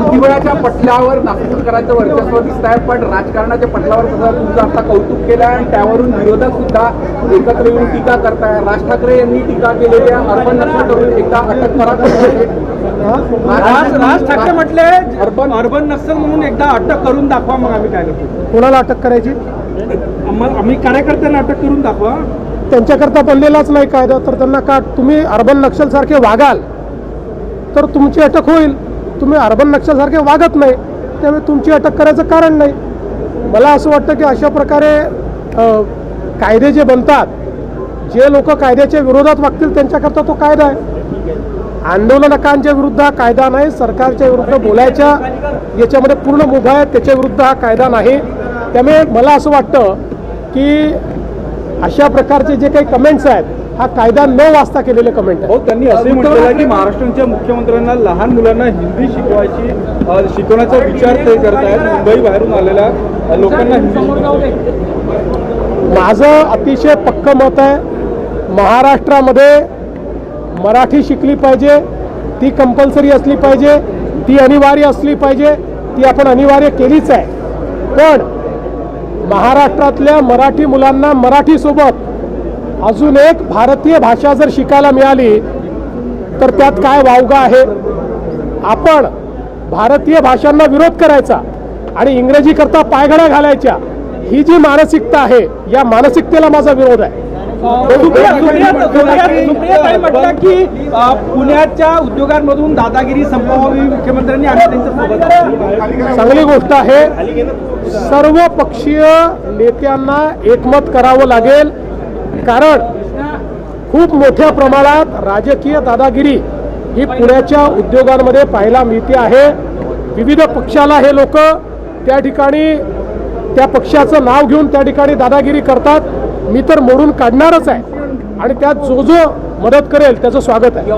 भुजबळाच्या पटलावर नागपूरकरांचं वर्चस्व दिसत आहे पण राजकारणाच्या पटलावर सुद्धा तुमचं आता कौतुक केलं आहे आणि त्यावरून विरोधक सुद्धा एकत्र येऊन टीका करताय. राज ठाकरे यांनी टीका केलेली आहे. अर्बन नक्षल करून एकदा अटक करा राज राज ठाकरे म्हटले अर्बन अर्बन नक्सल म्हणून एकदा अटक करून दाखवा मग आम्ही काय करतो. कोणाला अटक करायची? आम्हा- आम्ही कार्यकर्त्यांना अटक करून दाखवा. त्यांच्याकरता बनलेलाच नाही कायदा तर त्यांना का तुम्ही अर्बन नक्षलसारखे वागाल? तर तुमची अटक होईल. तुम्ही अर्बन नक्षलसारखे वागत नाही. त्यामुळे तुमची अटक करायचं कारण नाही. मला असं वाटतं की अशा प्रकारे कायदे जे बनतात जे लोक कायद्याच्या विरोधात वागतील त्यांच्याकरता तो कायदा आहे. आंदोलनकांच्या विरुद्ध हा कायदा नाही सरकारच्या विरुद्ध बोलायच्या याच्यामध्ये पूर्ण मुभा आहे त्याच्याविरुद्ध हा कायदा नाही. त्यामुळे मला असं वाटतं की अशा प्रकारचे जे काही कमेंट्स आहेत हा कायदा न वाचता केलेले कमेंट आहे हो त्यांनी असंही म्हटलेलं आहे की महाराष्ट्राच्या मुख्यमंत्र्यांना लहान मुलांना हिंदी शिकवायची शिकवण्याचा विचार ते करत आहेत मुंबई बाहेरून आलेल्या लोकांना हिंदी माझं अतिशय पक्क मत आहे महाराष्ट्रामध्ये मराठी शिकली पाहिजे ती कंपल्सरी असली पाहिजे ती अनिवार्य असली पाहिजे ती आपण अनिवार्य केलीच आहे. पण महाराष्ट्रातल्या मराठी मुलांना मराठीसोबत अजून एक भारतीय भाषा जर शिकायला मिळाली तर त्यात काय वावगा आहे? आपण भारतीय भाषांना विरोध करायचा आणि इंग्रजी करता पायघड्या घालायच्या ही जी मानसिकता आहे या मानसिकतेला माझा विरोध आहे. म्हटलं की पुण्याच्या उद्योगांमधून दादागिरी संपवावी मुख्यमंत्र्यांनी आणि त्यांच्यासोबत चांगली गोष्ट आहे. सर्व पक्षीय नेत्यांना एकमत करावं लागेल. कारण खूप मोठ्या प्रमाणात राजकीय दादागिरी ही पुण्याच्या उद्योगांमध्ये पाहायला मिळते आहे. विविध पक्षाला हे लोक त्या ठिकाणी त्या पक्षाचं नाव घेऊन त्या ठिकाणी दादागिरी करतात. मी तर मोडून काढणारच आहे. आणि त्यात जो जो मदत करेल त्याचं स्वागत आहे.